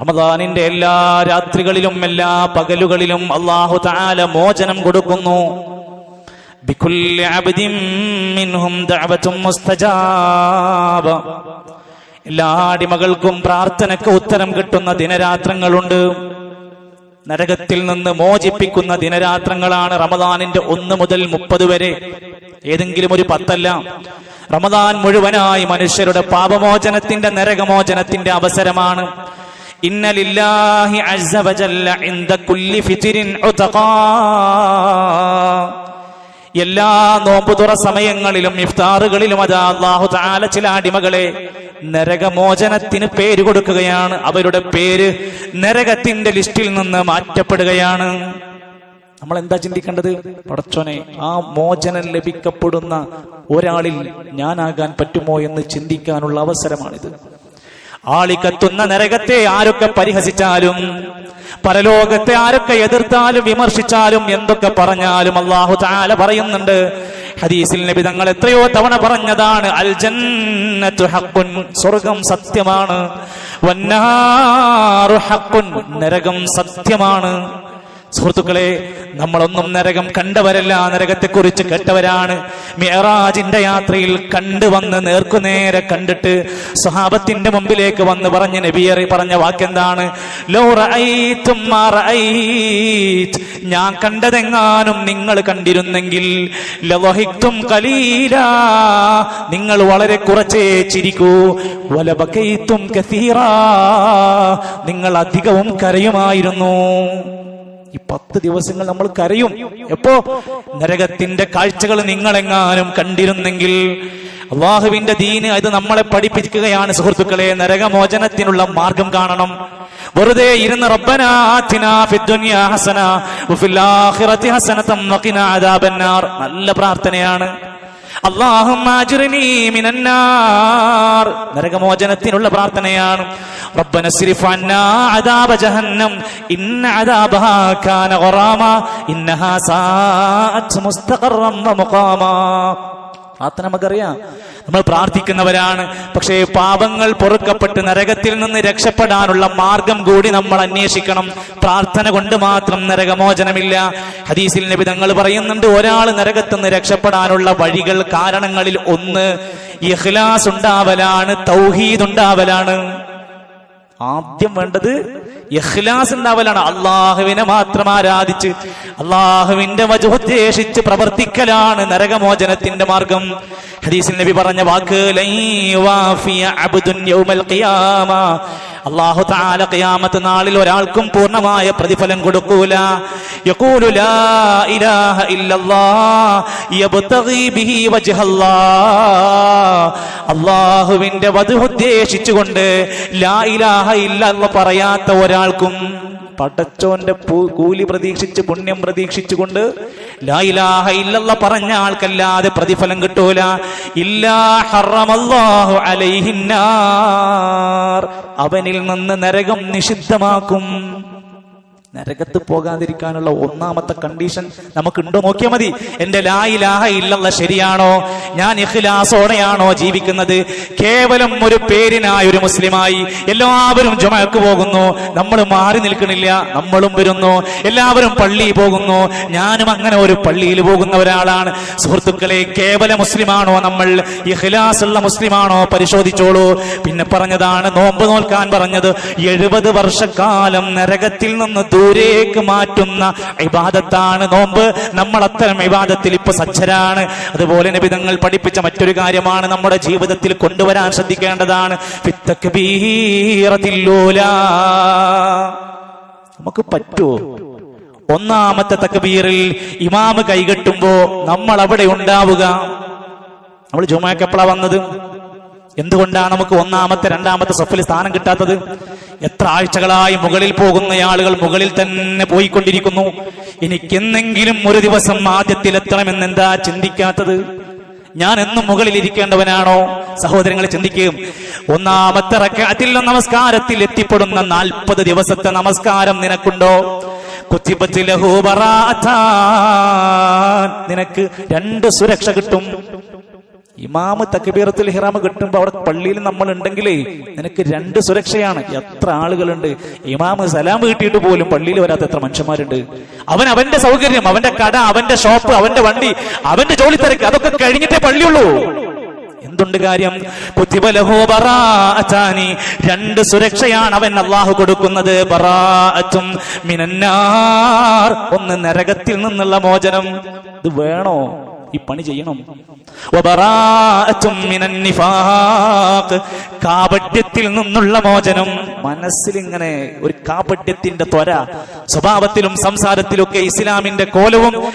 റമദാനിന്റെ എല്ലാ രാത്രികളിലും എല്ലാ പകലുകളിലും അള്ളാഹു താല മോചനം കൊടുക്കുന്നു. എല്ലാ അടിമകൾക്കും പ്രാർത്ഥനയ്ക്ക് ഉത്തരം കിട്ടുന്ന ദിനരാത്രങ്ങളുണ്ട്. നരകത്തിൽ നിന്ന് മോചിപ്പിക്കുന്ന ദിനരാത്രങ്ങളാണ് റമദാനിന്റെ ഒന്ന് മുതൽ മുപ്പത് വരെ. ഏതെങ്കിലും ഒരു പത്തല്ല. റമദാൻ മുഴുവനായി മനുഷ്യരുടെ പാപമോചനത്തിന്റെ നരകമോചനത്തിന്റെ അവസരമാണ്. ഇന്നലില്ലാഹി عز وجل عند كل ഫിത്രിൻ عتقا എല്ലാ നോമ്പുതുറ സമയങ്ങളിലും ഇഫ്താറുകളിലും അതാ അള്ളാഹു താല ചില അടിമകളെ നരകമോചനത്തിന് പേര് കൊടുക്കുകയാണ്. അവരുടെ പേര് നരകത്തിന്റെ ലിസ്റ്റിൽ നിന്ന് മാറ്റപ്പെടുകയാണ്. നമ്മൾ എന്താ ചിന്തിക്കേണ്ടത്? പടച്ചോനെ ആ മോചനം ലഭിക്കപ്പെടുന്ന ഒരാളിൽ ഞാനാകാൻ പറ്റുമോ എന്ന് ചിന്തിക്കാനുള്ള അവസരമാണിത്. ആളിക്കത്തുന്ന നരകത്തെ ആരൊക്കെ പരിഹസിച്ചാലും പരലോകത്തെ ആരൊക്കെ എതിർത്താലും വിമർശിച്ചാലും എന്തൊക്കെ പറഞ്ഞാലും അള്ളാഹു താല പറയുന്നുണ്ട്. ഹദീസിൽ നബി തങ്ങൾ എത്രയോ തവണ പറഞ്ഞതാണ് അൽ ജന്നത്തു ഹഖുൻ സ്വർഗം സത്യമാണ്. നരകം സത്യമാണ്. സുഹൃത്തുക്കളെ നമ്മളൊന്നും നരകം കണ്ടവരല്ല. നരകത്തെക്കുറിച്ച് കേട്ടവരാണ്. മിയറാജിന്റെ യാത്രയിൽ കണ്ടുവന്ന് നേർക്കുനേരെ കണ്ടിട്ട് സ്വഹാബത്തിന്റെ മുമ്പിലേക്ക് വന്ന് പറഞ്ഞ നബിയറി പറഞ്ഞ വാക്കെന്താണ്. ഞാൻ കണ്ടതെങ്ങാനും നിങ്ങൾ കണ്ടിരുന്നെങ്കിൽ കലീലാ. നിങ്ങൾ വളരെ കുറച്ചേ ചിരിക്കൂ. നിങ്ങൾ അധികവും കരയുമായിരുന്നു. ഈ പത്ത് ദിവസങ്ങൾ നമ്മൾ കരയും. എപ്പോ? നരകത്തിന്റെ കാഴ്ചകൾ നിങ്ങളെങ്ങാനും കണ്ടിരുന്നെങ്കിൽ അള്ളാഹുവിന്റെ ദീന് അത് നമ്മളെ പഠിപ്പിക്കുകയാണ്. സുഹൃത്തുക്കളെ നരകമോചനത്തിനുള്ള മാർഗം കാണണം. വെറുതെ ഇരുന്ന് റബ്ബനാ ഹസന നല്ല പ്രാർത്ഥനയാണ്. നരകമോചനത്തിനുള്ള പ്രാർത്ഥനയാണ്. പ്രാർത്ഥന നമുക്കറിയാം. നമ്മൾ പ്രാർത്ഥിക്കുന്നവരാണ്. പക്ഷേ പാപങ്ങൾ പൊറുക്കപ്പെട്ട് നരകത്തിൽ നിന്ന് രക്ഷപ്പെടാനുള്ള മാർഗം കൂടി നമ്മൾ അന്വേഷിക്കണം. പ്രാർത്ഥന കൊണ്ട് മാത്രം നരകമോചനമില്ല. ഹദീസിൽ നബി തങ്ങൾ പറയുന്നുണ്ട് ഒരാൾ നരകത്തിൽ നിന്ന് രക്ഷപ്പെടാനുള്ള വഴികൾ കാരണങ്ങളിൽ ഒന്ന്. ഇഖ്ലാസ് ഉണ്ടാവലാണ് തൗഹീദ് ഉണ്ടാവലാണ്. ആദ്യം വേണ്ടത് ഇഖ്ലാസ് ഉണ്ടാവലാണ് അള്ളാഹുവിനെ മാത്രം ആരാധിച്ച് അള്ളാഹുവിന്റെ വജുദ്ദേശിച്ച് പ്രവർത്തിക്കലാണ് നരകമോചനത്തിന്റെ മാർഗം. ഹദീസിൽ നബി പറഞ്ഞ വാക്ക് അള്ളാഹു താല കയാമത്ത് നാളിൽ ഒരാൾക്കും പൂർണമായ പ്രതിഫലം കൊടുക്കൂല. അള്ളാഹുവിന്റെ വധു ഉദ്ദേശിച്ചുകൊണ്ട് ലാ ഇലാഹ ഇല്ല പറയാത്ത ഒരാൾക്കും പടച്ചോന്റെ കൂലി പ്രതീക്ഷിച്ച് പുണ്യം പ്രതീക്ഷിച്ചുകൊണ്ട് ലാ ഇലാഹ ഇല്ലല്ല പറഞ്ഞ ആൾക്കല്ലാതെ പ്രതിഫലം കിട്ടൂല. അവനിൽ നിന്ന് നരകം നിഷിദ്ധമാക്കും. നരകത്ത് പോകാതിരിക്കാനുള്ള ഒന്നാമത്തെ കണ്ടീഷൻ നമുക്കുണ്ടോ? നോക്കിയാൽ മതി. എന്റെ ലായിലാഹ ഇല്ലല്ല ശരിയാണോ? ഞാൻ ഇഖ്ലാസോടെയാണോ ജീവിക്കുന്നത്? കേവലം ഒരു പേരിനായ ഒരു മുസ്ലിമായി എല്ലാവരും ജുമക്ക് പോകുന്നു. നമ്മൾ മാറി നിൽക്കണില്ല. നമ്മളും വരുന്നു. എല്ലാവരും പള്ളിയിൽ പോകുന്നു. ഞാനും അങ്ങനെ ഒരു പള്ളിയിൽ പോകുന്ന ഒരാളാണ്. സുഹൃത്തുക്കളെ കേവല മുസ്ലിമാണോ നമ്മൾ? ഇഖ്ലാസ് ഉള്ള മുസ്ലിമാണോ? പരിശോധിച്ചോളൂ. പിന്നെ പറഞ്ഞതാണ് നോമ്പ് നോൽക്കാൻ പറഞ്ഞത്. എഴുപത് വർഷക്കാലം നരകത്തിൽ നിന്ന് ദൂരേക്ക് മാറ്റുന്ന ഇബാദത്താണ് നോമ്പ്. നമ്മൾ അത്തരം ഇബാദത്തിൽ ഇപ്പൊ സജ്ജരാണ്. അതുപോലെ നബിതങ്ങൾ പഠിപ്പിച്ച മറ്റൊരു കാര്യമാണ് നമ്മുടെ ജീവിതത്തിൽ കൊണ്ടുവരാൻ ശ്രദ്ധിക്കേണ്ടതാണ്. നമുക്ക് പറ്റുമോ ഒന്നാമത്തെ തക്ബീറിൽ ഇമാമ് കൈകെട്ടുമ്പോ നമ്മൾ അവിടെ ഉണ്ടാവുക. നമ്മൾ ജുമാക്കെപ്പളാ വന്നത്? എന്തുകൊണ്ടാണ് നമുക്ക് ഒന്നാമത്തെ രണ്ടാമത്തെ സഫിൽ സ്ഥാനം കിട്ടാത്തത്? എത്ര ആഴ്ചകളായി മുകളിൽ പോകുന്ന ആളുകൾ മുകളിൽ തന്നെ പോയിക്കൊണ്ടിരിക്കുന്നു. എനിക്കെന്നെങ്കിലും ഒരു ദിവസം ആദ്യത്തിലെത്തണമെന്ന് എന്താ ചിന്തിക്കാത്തത്? ഞാൻ എന്നും മുകളിൽ ഇരിക്കേണ്ടവനാണോ? സഹോദരങ്ങളെ ചിന്തിക്കുകയും ഒന്നാമത്തെ റക്കാത്തിൽ നമസ്കാരത്തിൽ എത്തിപ്പെടുന്ന നാൽപ്പത് ദിവസത്തെ നമസ്കാരം നിനക്കുണ്ടോ? ലഹു നിനക്ക് രണ്ട് സുരക്ഷ കിട്ടും. ഇമാമ് തക്ബീറത്തിൽ ഹിറാമ് കിട്ടുമ്പോൾ അവിടെ പള്ളിയിൽ നമ്മൾ ഉണ്ടെങ്കിലേ നിനക്ക് രണ്ട് സുരക്ഷയാണ്. എത്ര ആളുകളുണ്ട്. ഇമാമ് സലാം കിട്ടിയിട്ട് പോലും പള്ളിയിൽ വരാത്ത എത്ര മനുഷ്യന്മാരുണ്ട്. അവൻ അവന്റെ സൗകര്യം അവന്റെ കട അവന്റെ ഷോപ്പ് അവന്റെ വണ്ടി അവന്റെ ജോലി തിരക്ക് അതൊക്കെ കഴിഞ്ഞിട്ടേ പള്ളിയുള്ളൂ. എന്തുണ്ട് കാര്യം? രണ്ട് സുരക്ഷയാണ് അവൻ അള്ളാഹു കൊടുക്കുന്നത്. മിനന്നാർ. ഒന്ന് നരകത്തിൽ നിന്നുള്ള മോചനം. ഇത് വേണോ? ഈ പണി ചെയ്യണം. കാപട്യത്തിൽ നിന്നുള്ള മോചനം. മനസ്സിലിങ്ങനെ ഒരു കാപട്യത്തിന്റെ ത്വര. സ്വഭാവത്തിലും സംസാരത്തിലൊക്കെ ഇസ്ലാമിന്റെ കോലവും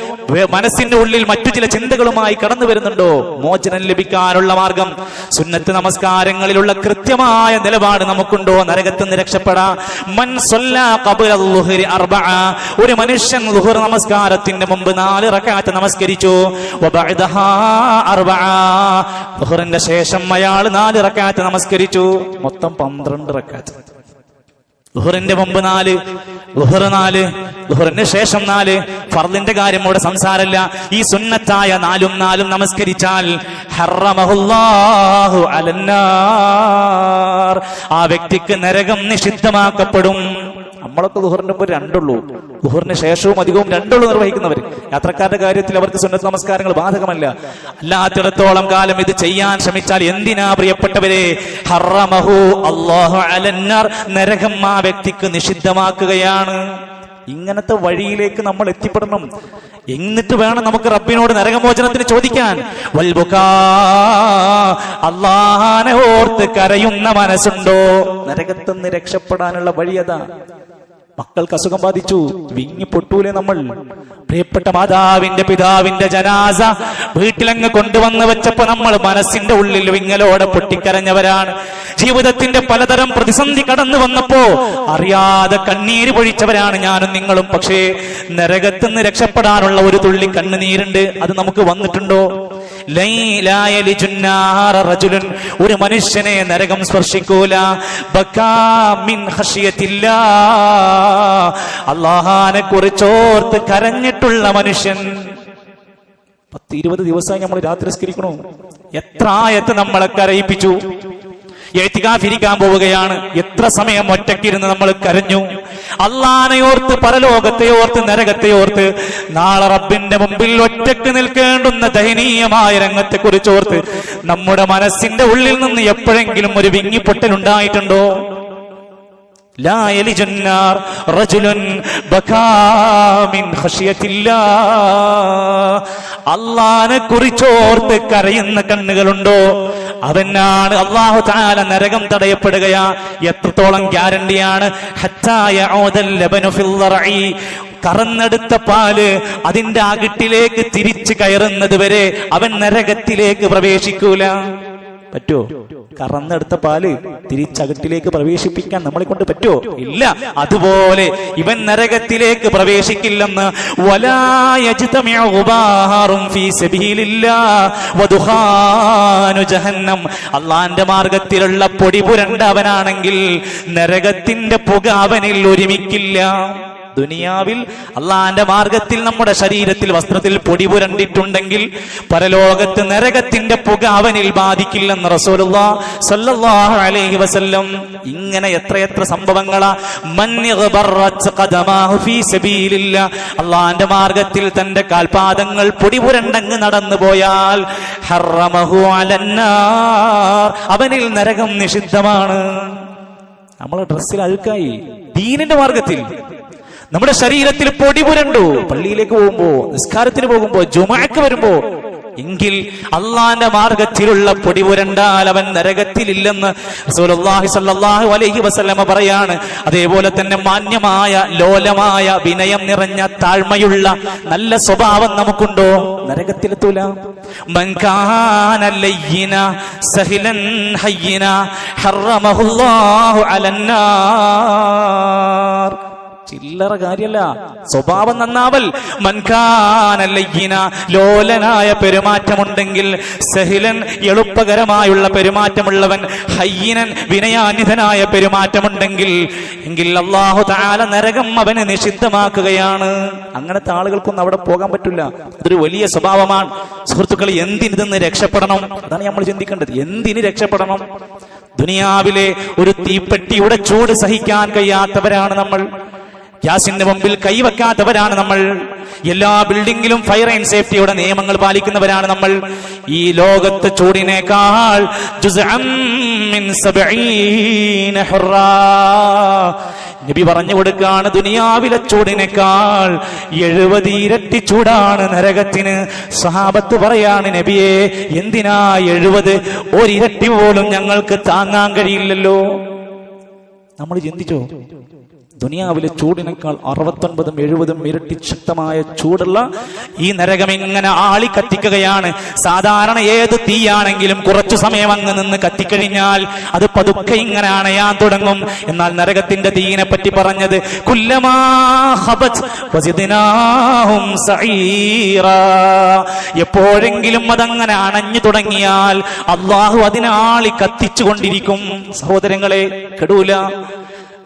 മനസ്സിന്റെ ഉള്ളിൽ മറ്റു ചില ചിന്തകളുമായി കടന്നു വരുന്നുണ്ടോ? മോചനം ലഭിക്കാനുള്ള മാർഗം. സുന്നത്ത് നമസ്കാരങ്ങളിലുള്ള കൃത്യമായ നിലപാട് നമുക്കുണ്ടോ? നരകത്ത് നിന്ന് രക്ഷപ്പെടാ. മൻ. ഒരു മനുഷ്യൻ നമസ്കാരത്തിന്റെ മുമ്പ് നാല് റക്അത്ത് നമസ്കരിച്ചു. ളുഹറിന്റെ ശേഷം അയാൾ നാല് റക്കാറ്റ് നമസ്കരിച്ചു. മൊത്തം പന്ത്രണ്ട് റക്കാറ്റ് ലുഹറിന്റെ മുമ്പ് നാല് ലുഹർ നാല് ലുഹറിന് ശേഷം നാല്. ഫർദിന്റെ കാര്യം ഇവിടെ സംസാരമില്ല. ഈ സുന്നത്തായ നാലും നാലും നമസ്കരിച്ചാൽ ആ വ്യക്തിക്ക് നരകം നിഷിദ്ധമാക്കപ്പെടും. നമ്മളൊക്കെ ദുഹറിന് മുമ്പ് രണ്ടുള്ളൂ. ദുഹറിന് ശേഷവും അധികവും രണ്ടുള്ളൂ നിർവഹിക്കുന്നവർ യാത്രക്കാരുടെ കാര്യത്തിൽ അവർക്ക് സുന്നത്ത് നമസ്കാരങ്ങൾ ബാധകമല്ല. അല്ലാത്തിടത്തോളം കാലം ഇത് ചെയ്യാൻ ശ്രമിച്ചാൽ എന്തിനാ പ്രിയപ്പെട്ടവരെ? ഹറമഹു അള്ളാഹു അലന്നർ നരകം ആ വ്യക്തിക്ക് നിഷിദ്ധമാക്കുകയാണ്. ഇങ്ങനത്തെ വഴിയിലേക്ക് നമ്മൾ എത്തിപ്പെടണം. എന്നിട്ട് വേണം നമുക്ക് റബ്ബിനോട് നരകമോചനത്തിന് ചോദിക്കാൻ. അള്ളാഹാനെ ഓർത്ത് കരയുന്ന മനസ്സുണ്ടോ? നരകത്തുനിന്ന് രക്ഷപ്പെടാനുള്ള വഴിയതാ മക്കൾക്ക് അസുഖം ബാധിച്ചു. വിങ്ങി പൊട്ടൂലെ നമ്മൾ. പ്രിയപ്പെട്ട മാതാവിന്റെ പിതാവിന്റെ ജനാസ വീട്ടിലങ്ങ് കൊണ്ടുവന്ന് വെച്ചപ്പോ നമ്മൾ മനസ്സിന്റെ ഉള്ളിൽ വിങ്ങലോടെ പൊട്ടിക്കരഞ്ഞവരാണ്. ജീവിതത്തിന്റെ പലതരം പ്രതിസന്ധി കടന്നു വന്നപ്പോ അറിയാതെ കണ്ണീര് പൊഴിച്ചവരാണ് ഞാനും നിങ്ങളും. പക്ഷേ നരകത്തുനിന്ന് രക്ഷപ്പെടാനുള്ള ഒരു തുള്ളി കണ്ണുനീരുണ്ട്. അത് നമുക്ക് വന്നിട്ടുണ്ടോ? ഒരു മനുഷ്യനെ നരകം സ്പർശിക്കൂല. അള്ളാഹാനെ കുറിച്ചോർത്ത് കരഞ്ഞിട്ടുള്ള മനുഷ്യൻ. പത്ത് ഇരുപത് ദിവസമായി നമ്മൾ രാത്രി സ്കരിക്കണു എത്ര ആയത്ത് നമ്മളെ കരയിപ്പിച്ചു. എഴുത്തികാഫിരിക്കാൻ പോവുകയാണ്. എത്ര സമയം ഒറ്റക്കിരുന്ന് നമ്മൾ കരഞ്ഞു. അള്ളാനെ ഓർത്ത് പരലോകത്തെ ഓർത്ത് നരകത്തെ ഓർത്ത് നാളെ റബ്ബിന്റെ മുമ്പിൽ ഒറ്റയ്ക്ക് നിൽക്കേണ്ടുന്ന ദയനീയമായ രംഗത്തെ കുറിച്ച് ഓർത്ത് നമ്മുടെ മനസ്സിന്റെ ഉള്ളിൽ നിന്ന് എപ്പോഴെങ്കിലും ഒരു വിങ്ങിപ്പൊട്ടൽ ഉണ്ടായിട്ടുണ്ടോ لا يلج النار رجل بكى من خشية الله അള്ളാനെ കുറിച്ചോർത്ത് കരയുന്ന കണ്ണുകളുണ്ടോ അവനാണ് അള്ളാഹു താല നരകം തടയപ്പെടുകയാ എത്രത്തോളം ഗ്യാരണ്ടിയാണ് ഹത്തായ ഔദൽ ലബനു ഫിൽ ദറഈ. കറന്നെടുത്ത പാല് അതിന്റെ അകിട്ടിലേക്ക് തിരിച്ചു കയറുന്നത് വരെ അവൻ നരകത്തിലേക്ക് പ്രവേശിക്കൂല പറ്റോ കറന്നെടുത്ത പാൽ തിരിച്ചകട്ടിലേക്ക് പ്രവേശിപ്പിക്കാൻ നമ്മളെ കൊണ്ട് പറ്റോ ഇല്ല. അതുപോലെ ഇവൻ നരകത്തിലേക്ക് പ്രവേശിക്കില്ലെന്ന് അള്ളാന്റെ മാർഗത്തിലുള്ള പൊടി പുരണ്ടവനാണെങ്കിൽ നരകത്തിന്റെ പുക അവനിൽ ഒരുമിക്കില്ല. ദുനിയാവിൽ അള്ളാന്റെ മാർഗത്തിൽ നമ്മുടെ ശരീരത്തിൽ വസ്ത്രത്തിൽ പൊടി പുരണ്ടിട്ടുണ്ടെങ്കിൽ പരലോകത്ത് നരകത്തിന്റെ പുക അവനിൽ ബാധിക്കില്ലെന്ന് റസൂലുള്ളാ അലൈഹി വസല്ലം ഇങ്ങനെ എത്രയെത്ര സംഭവങ്ങളാ? അള്ളാന്റെ മാർഗത്തിൽ തന്റെ കാൽപാദങ്ങൾ പൊടി പുരണ്ടങ്ങ് നടന്നു പോയാൽ അവനിൽ നരകം നിഷിദ്ധമാണ്. നമ്മളെ ഡ്രസ്സിൽ അഴുക്കായി. ദീനിന്റെ മാർഗത്തിൽ. നമ്മുടെ ശരീരത്തിൽ പൊടി പുരണ്ടു. പള്ളിയിലേക്ക് പോകുമ്പോ നിസ്കാരത്തിന് പോകുമ്പോ ജുമാക്ക് വരുമ്പോ എങ്കിൽ അള്ളാന്റെ മാർഗത്തിലുള്ള പൊടി പുരണ്ടാൽ അവൻ നരകത്തിലില്ലെന്ന് സല്ലാഹു അലൈഹി വസല്ലമ പറയാണ്. അതേപോലെ തന്നെ മാന്യമായ ലോലമായ വിനയം നിറഞ്ഞ താഴ്മയുള്ള നല്ല സ്വഭാവം നമുക്കുണ്ടോ? നരകത്തിലെത്തൂല. ഹറമഹുല്ലാഹു അലന്നാർ. ചില്ലറ കാര്യല്ല. സ്വഭാവം നന്നാവൽ. മൻകാനല്ലയ്യന ലോലനായ പെരുമാറ്റമുണ്ടെങ്കിൽ സഹിലൻ എളുപ്പകരമായുള്ള പെരുമാറ്റമുള്ളവൻ ഹയ്യനൻ വിനയാനിധനായ പെരുമാറ്റമുണ്ടെങ്കിൽ എങ്കിൽ അള്ളാഹു താല നരകം അവന് നിഷിദ്ധമാക്കുകയാണ്. അങ്ങനത്തെ ആളുകൾക്കൊന്നും അവിടെ പോകാൻ പറ്റില്ല. അതൊരു വലിയ സ്വഭാവമാണ്. സുഹൃത്തുക്കൾ എന്തിനിതെന്ന് രക്ഷപ്പെടണം? അതാണ് നമ്മൾ ചിന്തിക്കേണ്ടത്. എന്തിന് രക്ഷപ്പെടണം? ദുനിയാവിലെ ഒരു തീപ്പെട്ടിയുടെ ചൂട് സഹിക്കാൻ കഴിയാത്തവരാണ് നമ്മൾ. ഗ്യാസിന്റെ മുമ്പിൽ കൈവെക്കാത്തവരാണ് നമ്മൾ. എല്ലാ ബിൽഡിങ്ങിലും ഫയർ ആൻഡ് സേഫ്റ്റിയുടെ നിയമങ്ങൾ പാലിക്കുന്നവരാണ് നമ്മൾ. ഈ ലോകത്ത് ചൂടിനേക്കാൾ. നബി പറഞ്ഞു കൊടുക്കാണ് ദുനിയാവിലെ ചൂടിനേക്കാൾ എഴുപത് ഇരട്ടി ചൂടാണ് നരകത്തിന്. സഹാബത്ത് പറയാണ് നബിയെ എന്തിനാ എഴുപത്? ഒരിരട്ടി പോലും ഞങ്ങൾക്ക് താങ്ങാൻ കഴിയില്ലല്ലോ. നമ്മൾ ചിന്തിച്ചോ? ദുനിയാവിലെ ചൂടിനേക്കാൾ അറുപത്തൊൻപതും എഴുപതും ഇരട്ടി ശക്തമായ ചൂടുള്ള ഈ നരകം ഇങ്ങനെ ആളി കത്തിക്കുകയാണ്. സാധാരണ ഏത് തീയാണെങ്കിലും കുറച്ചു സമയം അങ്ങ് നിന്ന് കത്തിക്കഴിഞ്ഞാൽ അത് പതുക്കെ ഇങ്ങനെ അണയാൻ തുടങ്ങും. എന്നാൽ നരകത്തിന്റെ തീയിനെ പറ്റി പറഞ്ഞത്. എപ്പോഴെങ്കിലും അതങ്ങനെ അണഞ്ഞു തുടങ്ങിയാൽ അള്ളാഹു അതിനാളി കത്തിച്ചുകൊണ്ടിരിക്കും. സഹോദരങ്ങളെ കെടൂല.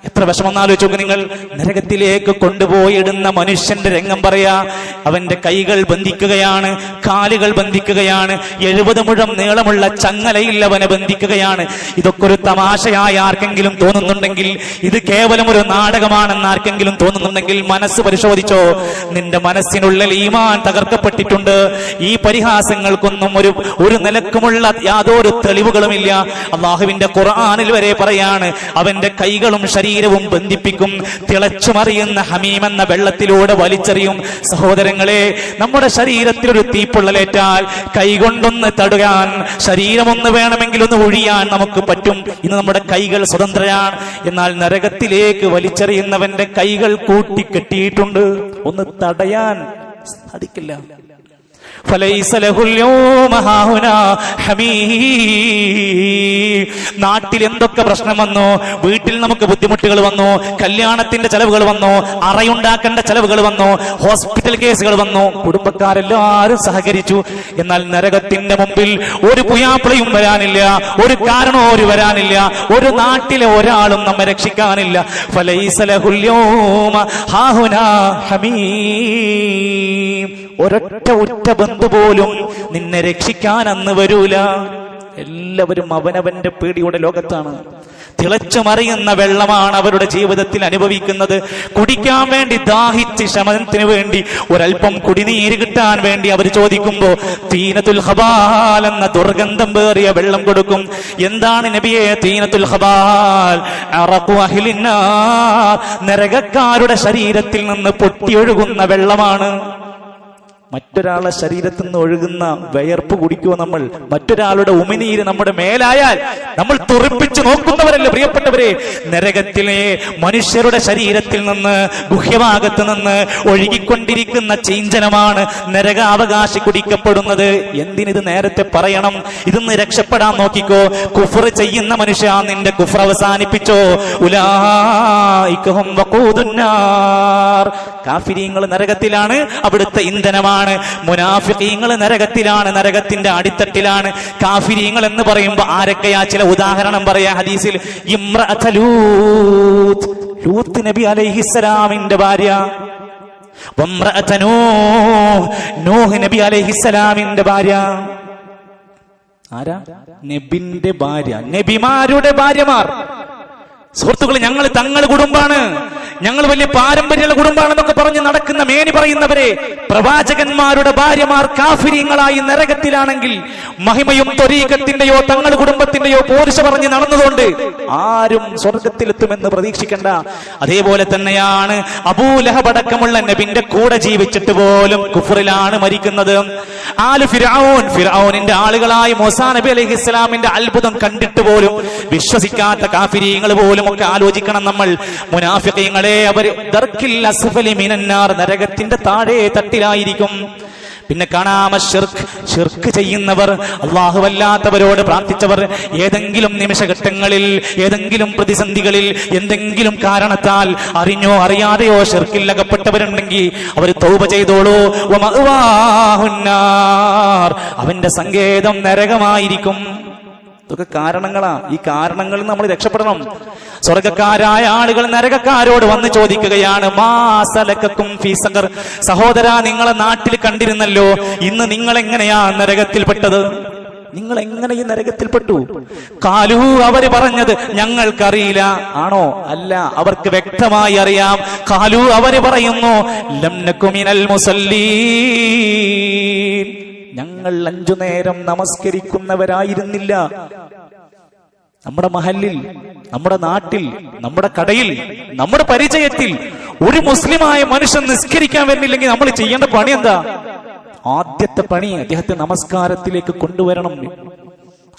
എത്ര വിഷമം ആലോചിച്ചു നിങ്ങൾ നരകത്തിലേക്ക് കൊണ്ടുപോയിടുന്ന മനുഷ്യന്റെ രംഗം പറയാ അവന്റെ കൈകൾ ബന്ധിക്കുകയാണ് കാലുകൾ ബന്ധിക്കുകയാണ് എഴുപത് മുഴം നീളമുള്ള ചങ്ങലയിൽ അവനെ ബന്ധിക്കുകയാണ്. ഇതൊക്കെ ഒരു തമാശയായി ആർക്കെങ്കിലും തോന്നുന്നുണ്ടെങ്കിൽ ഇത് കേവലം ഒരു നാടകമാണെന്ന് ആർക്കെങ്കിലും തോന്നുന്നുണ്ടെങ്കിൽ മനസ്സ് പരിശോധിച്ചോ. നിന്റെ മനസ്സിനുള്ളിൽ ഈമാൻ തകർക്കപ്പെട്ടിട്ടുണ്ട്. ഈ പരിഹാസങ്ങൾക്കൊന്നും ഒരു ഒരു നിലക്കുമുള്ള യാതൊരു തെളിവുകളുമില്ല. അള്ളാഹുവിന്റെ ഖുർആനിൽ വരെ പറയാണ് അവന്റെ കൈകളും ശരീരവും ബന്ധിപ്പിക്കും. തിളച്ചുമറിയുന്ന ഹമീം എന്ന വെള്ളത്തിലൂടെ വലിച്ചെറിയും. സഹോദരങ്ങളെ നമ്മുടെ ശരീരത്തിൽ ഒരു തീപ്പൊള്ളലേറ്റാൽ കൈകൊണ്ടൊന്ന് തടുകാൻ ശരീരമൊന്ന് വേണമെങ്കിൽ ഒന്ന് ഒഴിയാൻ നമുക്ക് പറ്റും. ഇന്ന് നമ്മുടെ കൈകൾ സ്വതന്ത്രയാണ് എന്നാൽ നരകത്തിലേക്ക് വലിച്ചെറിയുന്നവന്റെ കൈകൾ കൂട്ടിക്കെട്ടിയിട്ടുണ്ട്. ഒന്ന് തടയാൻ സാധിക്കില്ല. നാട്ടിൽ എന്തൊക്കെ പ്രശ്നം വന്നു? വീട്ടിൽ നമുക്ക് ബുദ്ധിമുട്ടുകൾ വന്നു. കല്യാണത്തിന്റെ ചെലവുകൾ വന്നു. അറയുണ്ടാക്കേണ്ട ചെലവുകൾ വന്നു. ഹോസ്പിറ്റൽ കേസുകൾ വന്നു. കുടുംബക്കാരെല്ലാരും സഹകരിച്ചു. എന്നാൽ നരകത്തിന്റെ മുമ്പിൽ ഒരു പുയാപ്പിളയും വരാനില്ല. ഒരു കാരണവും ഒരു വരാനില്ല. ഒരു നാട്ടിലെ ഒരാളും നമ്മെ രക്ഷിക്കാനില്ല. ഒരൊറ്റ ഉറ്റ ബന്ധു പോലും നിന്നെ രക്ഷിക്കാൻ അന്ന് വരൂല. എല്ലാവരും അവനവന്റെ പേടിയുടെ ലോകത്താണ്. തിളച്ചു മറിയുന്ന വെള്ളമാണ് അവരുടെ ജീവിതത്തിൽ അനുഭവിക്കുന്നത്. കുടിക്കാൻ വേണ്ടി ദാഹിച്ച് ശമനത്തിന് വേണ്ടി ഒരൽപ്പം കുടിനീര് കിട്ടാൻ വേണ്ടി അവർ ചോദിക്കുമ്പോ തീനത്തുൽ ഹബാൽ എന്ന ദുർഗന്ധം പേറിയ വെള്ളം കൊടുക്കും. എന്താണ് നബിയെ തീനത്തുൽ ഹബാൽ. നരകക്കാരുടെ ശരീരത്തിൽ നിന്ന് പൊട്ടിയൊഴുകുന്ന വെള്ളമാണ്. മറ്റൊരാളുടെ ശരീരത്തിൽ നിന്ന് ഒഴുകുന്ന വയർപ്പ് കുടിക്കുക നമ്മൾ? മറ്റൊരാളുടെ ഉമിനീര് നമ്മുടെ മേലായാൽ നമ്മൾ തുറപ്പിച്ച് നോക്കുന്നവരല്ലേ പ്രിയപ്പെട്ടവരെ? നരകത്തിലെ മനുഷ്യരുടെ ശരീരത്തിൽ നിന്ന് ഗുഹ്യഭാഗത്ത് നിന്ന് ഒഴുകിക്കൊണ്ടിരിക്കുന്ന ചീഞ്ചനമാണ് നരകാവകാശി കുടിക്കപ്പെടുന്നത്. എന്തിനിത് നേരത്തെ പറയണം? ഇതൊന്ന് രക്ഷപ്പെടാൻ നോക്കിക്കോ. കുഫർ ചെയ്യുന്ന മനുഷ്യ നിന്റെ കുഫർ അവസാനിപ്പിച്ചോ. ഉലാ കാഫിരിയങ്ങൾ നരകത്തിലാണ് അവിടുത്തെ ഇന്ധനമാണ്. മുനാഫിഖീങ്ങൾ നരകത്തിലാണ് നരകത്തിന്റെ അടിത്തട്ടിലാണ്. കാഫിരീങ്ങൾ എന്ന് പറയുമ്പോൾ ആരൊക്കെയാ? ചില ഉദാഹരണം പറയാ ഹദീസിൽ. ലൂത്ത്. നബി അലൈഹിസ്സലാമിന്റെ ഭാര്യ. നൂഹ് നബി അലൈഹിസ്സലാമിന്റെ ഭാര്യ. ആരാ? നബിന്റെ ഭാര്യ. നബിമാരുടെ ഭാര്യമാർ. സുഹൃത്തുക്കൾ ഞങ്ങൾ തങ്ങൾ കുടുംബാണ്. ഞങ്ങൾ വലിയ പാരമ്പര്യമുള്ള കുടുംബാണെന്നൊക്കെ പറഞ്ഞ് നടക്കുന്ന മേനി പറയുന്നവരെ പ്രവാചകന്മാരുടെ ഭാര്യമാർ കാഫിര്യങ്ങളായി നരകത്തിലാണെങ്കിൽ മഹിമയും ത്വരീകത്തിന്റെയോ തങ്ങൾ കുടുംബത്തിന്റെയോ പോരിശ പറഞ്ഞ് നടന്നതുകൊണ്ട് ആരും സ്വർഗത്തിലെത്തുമെന്ന് പ്രതീക്ഷിക്കണ്ട. അതേപോലെ തന്നെയാണ് അബൂലഹബടക്കമുള്ള നബിന്റെ കൂടെ ജീവിച്ചിട്ട് പോലും കുഫറിലാണ് മരിക്കുന്നത്. ആൽ ഫിറഔൻ ഫിറഔനിന്റെ ആളുകളായി മൊസാ നബി അലൈഹി ഇസ്ലാമിന്റെ അത്ഭുതം കണ്ടിട്ട് പോലും വിശ്വസിക്കാത്ത കാഫിര്യങ്ങൾ പോലും ഒക്കെ ആലോചിക്കണം നമ്മൾ. മുനാഫിക്കങ്ങളെ അവർ മിനന്നാർ നരകത്തിന്റെ താഴെ തട്ടിലായിരിക്കും. പിന്നെ കാണാമ ഷിർക്ക് ഷിർക്ക് ചെയ്യുന്നവർ അള്ളാഹുവല്ലാത്തവരോട് പ്രാർത്ഥിച്ചവർ ഏതെങ്കിലും നിമിഷഘട്ടങ്ങളിൽ ഏതെങ്കിലും പ്രതിസന്ധികളിൽ എന്തെങ്കിലും കാരണത്താൽ അറിഞ്ഞോ അറിയാതെയോ ഷിർക്കിൽ അകപ്പെട്ടവരുണ്ടെങ്കിൽ അവർ തൗപ ചെയ്തോളൂ. അവന്റെ സങ്കേതം നരകമായിരിക്കും. ഇതൊക്കെ കാരണങ്ങളാ. ഈ കാരണങ്ങളിൽ നമ്മൾ രക്ഷപ്പെടണം. സ്വർഗക്കാരായ ആളുകൾ നരകക്കാരോട് വന്ന് ചോദിക്കുകയാണ് മാസലക്കും ഫീസകർ സഹോദര നിങ്ങളെ നാട്ടിൽ കണ്ടിരുന്നല്ലോ ഇന്ന് നിങ്ങൾ എങ്ങനെയാ നരകത്തിൽപ്പെട്ടത് നിങ്ങൾ എങ്ങനെ ഈ നരകത്തിൽപ്പെട്ടു കാലു അവർ പറഞ്ഞത് ഞങ്ങൾക്കറിയില്ല. ആണോ? അല്ല അവർക്ക് വ്യക്തമായി അറിയാം. കാലു അവർ പറയുന്നു ലംനക്കുമിനൽ മുസല്ലീൻ. ഞങ്ങൾ അഞ്ചു നേരം നമസ്കരിക്കുന്നവരായിരുന്നില്ല. നമ്മുടെ മഹലിൽ നമ്മുടെ നാട്ടിൽ നമ്മുടെ കടയിൽ നമ്മുടെ പരിചയത്തിൽ ഒരു മുസ്ലിമായ മനുഷ്യൻ നിസ്കരിക്കാൻ വരുന്നില്ലെങ്കിൽ നമ്മൾ ചെയ്യേണ്ട പണി എന്താ? ആദ്യത്തെ പണി അദ്ദേഹത്തെ നമസ്കാരത്തിലേക്ക് കൊണ്ടുവരണം.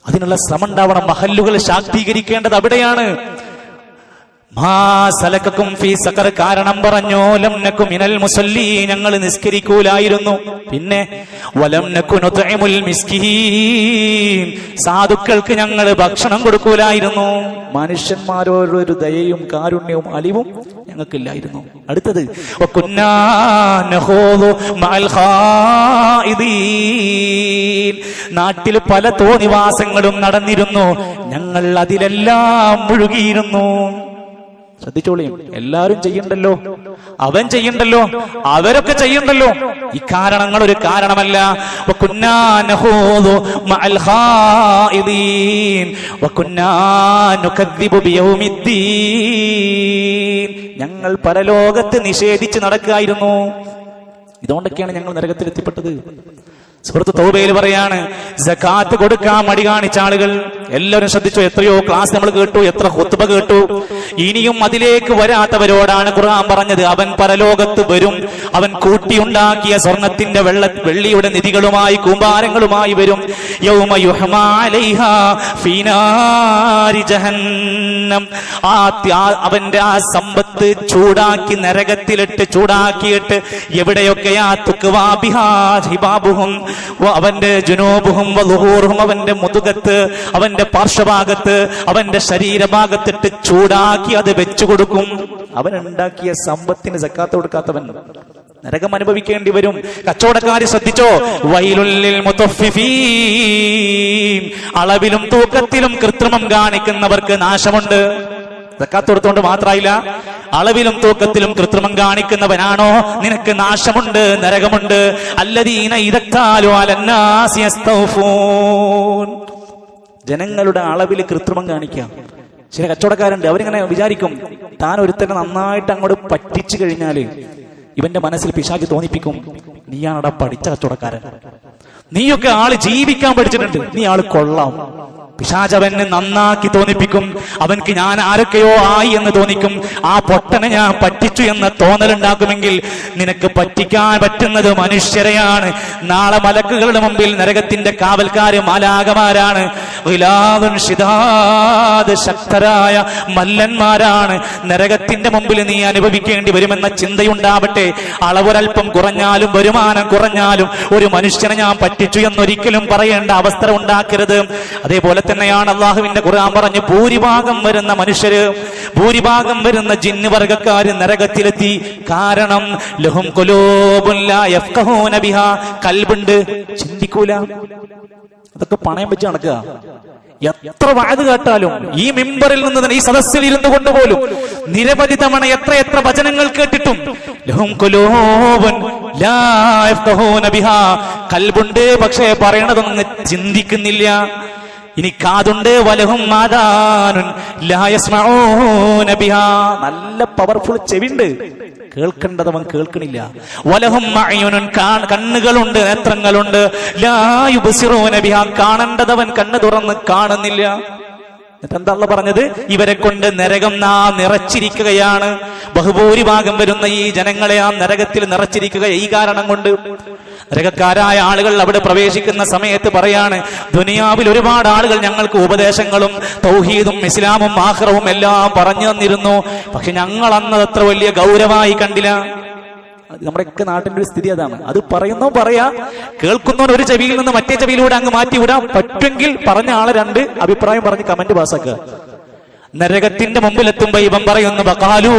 അതിനുള്ള ശ്രമം ഉണ്ടാവണം. മഹല്ലുകൾ ശാക്തീകരിക്കേണ്ടത് അവിടെയാണ്. കാരണം പറഞ്ഞു ലം നക്കു മിനൽ മുസല്ലി ഞങ്ങൾ നിസ്കരിക്കൂലായിരുന്നു. പിന്നെ വലം നക്കു നുത്ഇമുൽ മിസ്കീൻ സാധുക്കൾക്ക് ഞങ്ങൾ ഭക്ഷണം കൊടുക്കൂലായിരുന്നു. മനുഷ്യന്മാരോടൊരു ദയയും കാരുണ്യവും അലിവും ഞങ്ങൾക്കില്ലായിരുന്നു. അടുത്തത് നാട്ടിൽ പല തോന്നിവാസങ്ങളും നടന്നിരുന്നു. ഞങ്ങൾ അതിലെല്ലാം മുഴുകിയിരുന്നു. ശ്രദ്ധിച്ചോളിയും എല്ലാവരും ചെയ്യണ്ടല്ലോ. അവൻ ചെയ്യണ്ടല്ലോ. അവരൊക്കെ ചെയ്യണ്ടല്ലോ. ഈ കാരണങ്ങൾ ഒരു കാരണമല്ല. ഞങ്ങൾ പരലോകത്ത് നിഷേധിച്ച് നടക്കായിരുന്നു ഇതുകൊണ്ടൊക്കെയാണ് ഞങ്ങൾ നരകത്തിൽ എത്തിപ്പെട്ടത് സുഹൃത്ത് തൗബയിൽ പറയാണ് ജക്കാത്ത് കൊടുക്കാൻ മടി കാണിച്ച ആളുകൾ എല്ലാവരും ശ്രദ്ധിച്ചു എത്രയോ ക്ലാസ് നമ്മൾ കേട്ടു എത്ര കുത്തുബ കേട്ടു. ഇനിയും അതിലേക്ക് വരാത്തവരോടാണ് ഖുർആൻ പറഞ്ഞത്. അവൻ പരലോകത്ത് വരും. അവൻ കൂട്ടിയുണ്ടാക്കിയ സ്വർണത്തിന്റെ വെള്ള വെള്ളിയുടെ നിധികളുമായി കൂമ്പാരങ്ങളുമായി വരും. ആ അവന്റെ ആ സമ്പത്ത് ചൂടാക്കി നരകത്തിലിട്ട് ചൂടാക്കിയിട്ട് എവിടെയൊക്കെ തുക്കുവാ ബിഹാ ഹിബാബുഹും? അവന്റെ ജുനോബുഹും വലുഹൂറും അവന്റെ മുതുകത്ത് അവന്റെ പാർശ്വഭാഗത്ത് അവന്റെ ശരീരഭാഗത്തിട്ട് ചൂടാക്കി അത് വെച്ചു കൊടുക്കും. അവൻ ഉണ്ടാക്കിയ സമ്പത്തിന് സക്കാത്ത് കൊടുക്കാത്തവൻ നരകം അനുഭവിക്കേണ്ടി വരും. കച്ചവടക്കാരി ശ്രദ്ധിച്ചോ? വൈലുള്ളിൽ അളവിലും തൂക്കത്തിലും കൃത്രിമം കാണിക്കുന്നവർക്ക് നാശമുണ്ട്. സക്കാത്ത് കൊടുത്തോണ്ട് മാത്രമായില്ല അളവിലും തൂക്കത്തിലും കൃത്രിമം കാണിക്കുന്നവനാണോ? നിനക്ക് നാശമുണ്ട് നരകമുണ്ട്. അല്ലദീന ഇതക്കാലോ. ജനങ്ങളുടെ അളവിൽ കൃത്രിമം കാണിക്കാം. ചില കച്ചവടക്കാരുണ്ട് അവരിങ്ങനെ വിചാരിക്കും താൻ ഒരുത്തനെ നന്നായിട്ട് അങ്ങോട്ട് പറ്റിച്ചു കഴിഞ്ഞാൽ ഇവന്റെ മനസ്സിൽ പിശാചി തോന്നിപ്പിക്കും. നീയാണടാ പഠിച്ച കച്ചവടക്കാരൻ. നീയൊക്കെ ആൾ ജീവിക്കാൻ പഠിച്ചിട്ടുണ്ട്. നീ ആൾ കൊള്ളാം. പിശാച് അവനെ നന്നാക്കി തോന്നിപ്പിക്കും. അവൻക്ക് ഞാൻ ആരൊക്കെയോ ആയി എന്ന് തോന്നിക്കും. ആ പൊട്ടനെ ഞാൻ പറ്റിച്ചു എന്ന തോന്നലുണ്ടാക്കുമെങ്കിൽ നിനക്ക് പറ്റിക്കാൻ പറ്റുന്നത് മനുഷ്യരെയാണ്. നാളെ മലക്കുകളുടെ മുമ്പിൽ നരകത്തിന്റെ കാവൽക്കാര് മാലാകമാരാണ് ശക്തരായ മല്ലന്മാരാണ്. നരകത്തിന്റെ മുമ്പിൽ നീ അനുഭവിക്കേണ്ടി വരുമെന്ന ചിന്തയുണ്ടാവട്ടെ. അളവൊരൽപ്പം കുറഞ്ഞാലും വരുമാനം കുറഞ്ഞാലും ഒരു മനുഷ്യനെ ഞാൻ പറ്റിച്ചു എന്നൊരിക്കലും പറയേണ്ട അവസ്ഥ ഉണ്ടാക്കരുത്. അതേപോലെ തന്നെയാണ് അള്ളാഹുവിന്റെ ഖുർആൻ പറഞ്ഞു ഭൂരിഭാഗം വരുന്ന മനുഷ്യര് ഭൂരിഭാഗം വരുന്ന ജിന്ന് വർഗക്കാര് നരകത്തിലെത്തി. കാരണം ലഹും ബിഹാ. കൽബുണ്ട്. ചിന്തിക്കൂല. അതൊക്കെ പണയം വെച്ച് നടക്കുക. എത്ര വാത് കേട്ടാലും ഈ മിമ്പറിൽ നിന്ന് ഈ സദസ്സിൽ ഇരുന്നു കൊണ്ടുപോലും നിരവധി തവണ എത്ര എത്ര വചനങ്ങൾ കേട്ടിട്ടും കൽബുണ്ട് പക്ഷേ പറയണതൊന്നും ചിന്തിക്കുന്നില്ല. ഇനി കാതുണ്ട് വലഹും മാതാനുൻ നല്ല പവർഫുൾ ചെവിണ്ട് കേൾക്കേണ്ടതവൻ കേൾക്കണില്ല. വലഹും കണ്ണുകളുണ്ട് നേത്രങ്ങളുണ്ട്. ലാ നബിഹ ബിഹാ. കാണേണ്ടതവൻ കണ്ണ് തുറന്ന് കാണുന്നില്ല. എന്നിട്ട് എന്താ പറഞ്ഞത്? ഇവരെ കൊണ്ട് നരകം നാ നിറച്ചിരിക്കുകയാണ്. ബഹുഭൂരിഭാഗം വരുന്ന ഈ ജനങ്ങളെ ആ നരകത്തിൽ നിറച്ചിരിക്കുക ഈ കാരണം കൊണ്ട്. നരകക്കാരായ ആളുകൾ അവിടെ പ്രവേശിക്കുന്ന സമയത്ത് പറയാണ് ദുനിയാവിൽ ഒരുപാട് ആളുകൾ ഞങ്ങൾക്ക് ഉപദേശങ്ങളും തൗഹീദും ഇസ്ലാമും ആഹ്റവും എല്ലാം പറഞ്ഞു തന്നിരുന്നു. പക്ഷെ ഞങ്ങൾ അന്ന് അത്ര വലിയ ഗൗരവമായി കണ്ടില്ല. നമ്മുടെയൊക്കെ നാട്ടിന്റെ ഒരു സ്ഥിതി അതാണ്. അത് പറയുന്നോ പറയാ കേൾക്കുന്നവൻ ഒരു ചെവിയിൽ നിന്ന് മറ്റേ ചെവിയിലൂടെ അങ്ങ് മാറ്റി വിടാം. പറ്റുമെങ്കിൽ പറഞ്ഞ ആളെ രണ്ട് അഭിപ്രായം പറഞ്ഞ് കമന്റ് പാസ്സാക്കുക. നരകത്തിന്റെ മുമ്പിലെത്തുമ്പോ ഇവൻ പറയുന്നു ബക്കാലൂ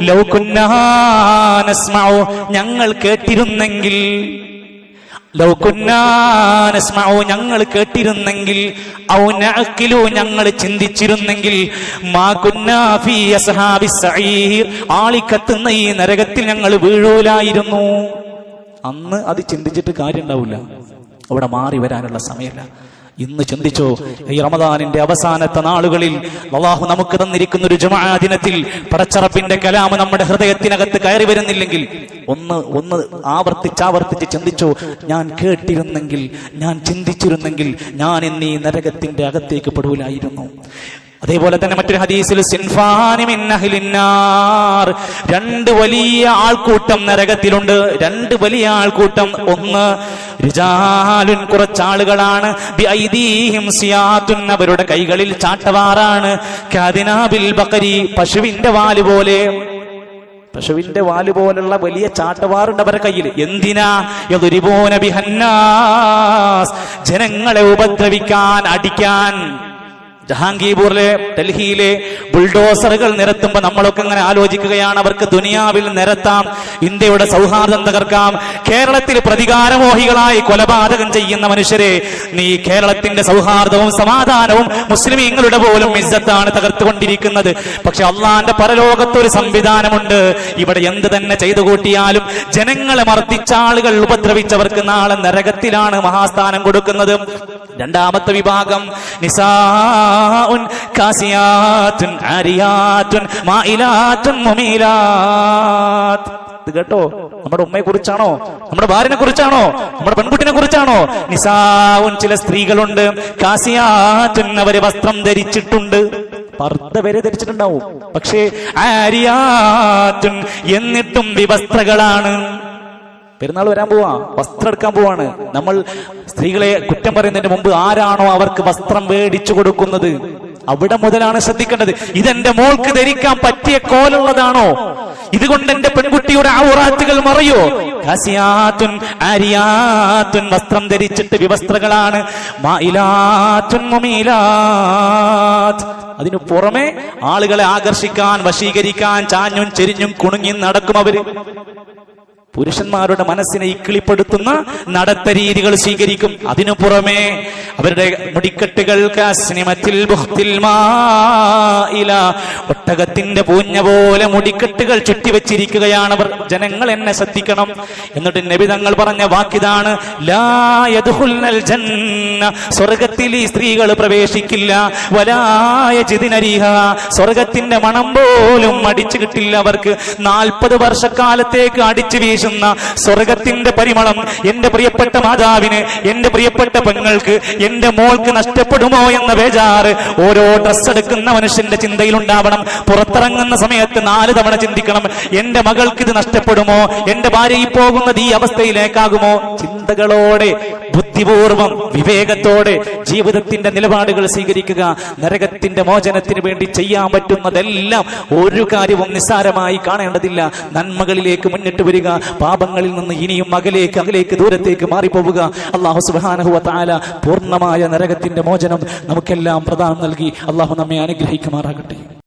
ലൗ ഞങ്ങൾ കേട്ടിരുന്നെങ്കിൽ ലൗ കുന്നാ നസ്മഉ ഞങ്ങൾ കേട്ടിരുന്നെങ്കിൽ ഔ ഞങ്ങൾ ചിന്തിച്ചിരുന്നെങ്കിൽ മാ കുന്നാ ഫീ അസ്ഹാബി സഈർ ആളിക്കത്തുന്ന ഈ നരകത്തിൽ ഞങ്ങൾ വീഴൂലായിരുന്നു. അന്ന് അത് ചിന്തിച്ചിട്ട് കാര്യം ഉണ്ടാവില്ല അവിടെ മാറി വരാനുള്ള സമയമല്ല ഇന്ന് ചിന്തിച്ചോ ഈ റമദാനിന്റെ അവസാനത്തെ നാളുകളിൽ അള്ളാഹു നമുക്ക് തന്നിരിക്കുന്ന ഒരു ജുമാ ദിനത്തിൽ പടച്ചറപ്പിന്റെ കലാമ് നമ്മുടെ ഹൃദയത്തിനകത്ത് കയറി വരുന്നില്ലെങ്കിൽ ഒന്ന് ഒന്ന് ആവർത്തിച്ചാവർത്തിച്ച് ചിന്തിച്ചോ ഞാൻ കേട്ടിരുന്നെങ്കിൽ ഞാൻ ചിന്തിച്ചിരുന്നെങ്കിൽ ഞാൻ ഈ നരകത്തിന്റെ അകത്തേക്ക് പെടൂലായിരുന്നു അതേപോലെ തന്നെ മറ്റൊരു ഹദീസിൽ രണ്ട് വലിയ ആൾക്കൂട്ടം നരകത്തിലുണ്ട്. രണ്ട് വലിയ ആൾക്കൂട്ടം. ഒന്ന് രുജാലുൻ കുറച്ചാളുകളാണ്. അവരുടെ കൈകളിൽ ചാട്ടവാറാണ്. ബക്കരി പശുവിന്റെ വാൽ പോലെ. പശുവിന്റെ വാൽ പോലുള്ള വലിയ ചാട്ടവാറുണ്ട് അവരുടെ കയ്യിൽ. എന്തിനാ? ബിഹന്നാസ്. ജനങ്ങളെ ഉപദ്രവിക്കാൻ അടിക്കാൻ. ജഹാംഗീർപൂരിലെ ഡൽഹിയിലെ ബുൾഡോസറുകൾ നിരത്തുമ്പോ നമ്മളൊക്കെ ഇങ്ങനെ ആലോചിക്കുകയാണ് അവർക്ക് ദുനിയാവിൽ നിരത്താം ഇന്ത്യയുടെ സൗഹാർദ്ദം തകർക്കാം കേരളത്തിൽ പ്രതികാരമോഹികളായി കൊലപാതകം ചെയ്യുന്ന മനുഷ്യരെ നീ കേരളത്തിന്റെ സൗഹാർദ്ദവും സമാധാനവും മുസ്ലിമീങ്ങളുടെ പോലും ഇസ്സത്താണ് തകർത്തുകൊണ്ടിരിക്കുന്നത്. പക്ഷെ അള്ളാന്റെ പരലോകത്ത് ഒരു സംവിധാനമുണ്ട്. ഇവിടെ എന്ത് തന്നെ ചെയ്തു കൂട്ടിയാലും ജനങ്ങളെ മർദ്ദിച്ച ആളുകൾ ഉപദ്രവിച്ചവർക്ക് നാളെ നരകത്തിലാണ് മഹാസ്ഥാനം കൊടുക്കുന്നത്. രണ്ടാമത്തെ വിഭാഗം നിസാഉൻ കേട്ടോ? നമ്മുടെ ഉമ്മയെ കുറിച്ചാണോ? നമ്മുടെ ഭാര്യനെ കുറിച്ചാണോ? നമ്മുടെ പെൺകുട്ടിനെ കുറിച്ചാണോ? നിസാവുൻ ചില സ്ത്രീകളുണ്ട്. കാസിയാത്തുൻ അവർ വസ്ത്രം ധരിച്ചിട്ടുണ്ട്. പർദ്ദ വരെ ധരിച്ചിട്ടുണ്ടാവും. പക്ഷേ ആരിയാത്തുൻ എന്നിട്ടും വിവസ്ത്രകളാണ് പെരുന്നാൾ വരാൻ പോവാ. വസ്ത്രം എടുക്കാൻ പോവാണ്. നമ്മൾ സ്ത്രീകളെ കുറ്റം പറയുന്നതിന് മുമ്പ് ആരാണോ അവർക്ക് വസ്ത്രം മേടിച്ചു കൊടുക്കുന്നത്? അവിടെ മുതലാണ് ശ്രദ്ധിക്കേണ്ടത്. ഇതെന്റെ മോൾക്ക് ധരിക്കാൻ പറ്റിയ കോലുള്ളതാണോ? ഇതുകൊണ്ട് എന്റെ പെൺകുട്ടിയുടെ ഔറാത്തുകൾ മറയോ? കാസിയാത്തുൻ ആരിയാത്തുൻ വസ്ത്രം ധരിച്ചിട്ട് വിവസ്ത്രകളാണ് അതിനു പുറമെ ആളുകളെ ആകർഷിക്കാൻ വശീകരിക്കാൻ ചാഞ്ഞും ചെരിഞ്ഞും കുണുങ്ങി നടക്കും അവർ. പുരുഷന്മാരുടെ മനസ്സിനെ ഇക്കിളിപ്പെടുത്തുന്ന നടത്ത രീതികൾ സ്വീകരിക്കും. അതിനു പുറമെ അവരുടെ മുടിക്കെട്ടുകൾക്ക് അസ്നിമത്തിൽ. ഒട്ടകത്തിന്റെ പൂഞ്ഞ പോലെ മുടിക്കെട്ടുകൾ ചുറ്റിവെച്ചിരിക്കുകയാണ് അവർ. ജനങ്ങൾ എന്നെ ശ്രദ്ധിക്കണം. എന്നിട്ട് നബി തങ്ങൾ പറഞ്ഞ വാക്കിതാണ് സ്വർഗത്തിൽ ഈ സ്ത്രീകൾ പ്രവേശിക്കില്ല. വലായ ചിതിനരിഹ സ്വർഗത്തിന്റെ മണം പോലും അടിച്ചു കിട്ടില്ല അവർക്ക്. നാൽപ്പത് വർഷക്കാലത്തേക്ക് അടിച്ചു വീശുന്ന സ്വർഗത്തിന്റെ പരിമളം എന്റെ പ്രിയപ്പെട്ട മാതാവിന് എന്റെ പ്രിയപ്പെട്ട പെങ്ങൾക്ക് എന്റെ മോൾക്ക് നഷ്ടപ്പെടുമോ എന്ന ബേജാറ് ഓരോ ഡ്രസ് എടുക്കുന്ന മനുഷ്യന്റെ ചിന്തയിൽ ഉണ്ടാവണം പുറത്തിറങ്ങുന്ന സമയത്ത് നാല് തവണ ചിന്തിക്കണം എന്റെ മകൾക്ക് ഇത് നഷ്ടപ്പെടുമോ? എന്റെ ഭാര്യ ഈ പോകുന്നത് ഈ അവസ്ഥയിലേക്കാകുമോ? ചിന്തകളോടെ ബുദ്ധിപൂർവം വിവേകത്തോടെ ജീവിതത്തിന്റെ നിലപാടുകൾ സ്വീകരിക്കുക നരകത്തിന്റെ മോചനത്തിന് വേണ്ടി ചെയ്യാൻ പറ്റുന്നതെല്ലാം ഒരു കാര്യവും നിസ്സാരമായി കാണേണ്ടതില്ല. നന്മകളിലേക്ക് മുന്നിട്ട് വരിക പാപങ്ങളിൽ നിന്ന് ഇനിയും അകലേക്ക് അകലേക്ക് ദൂരത്തേക്ക് മാറിപ്പോവുക. അള്ളാഹു സുബാനഹുവ താല പൂർണമായ നരകത്തിന്റെ മോചനം നമുക്കെല്ലാം പ്രധാനം നൽകി. അള്ളാഹു നമ്മെ അനുഗ്രഹിക്കുമാറാകട്ടെ.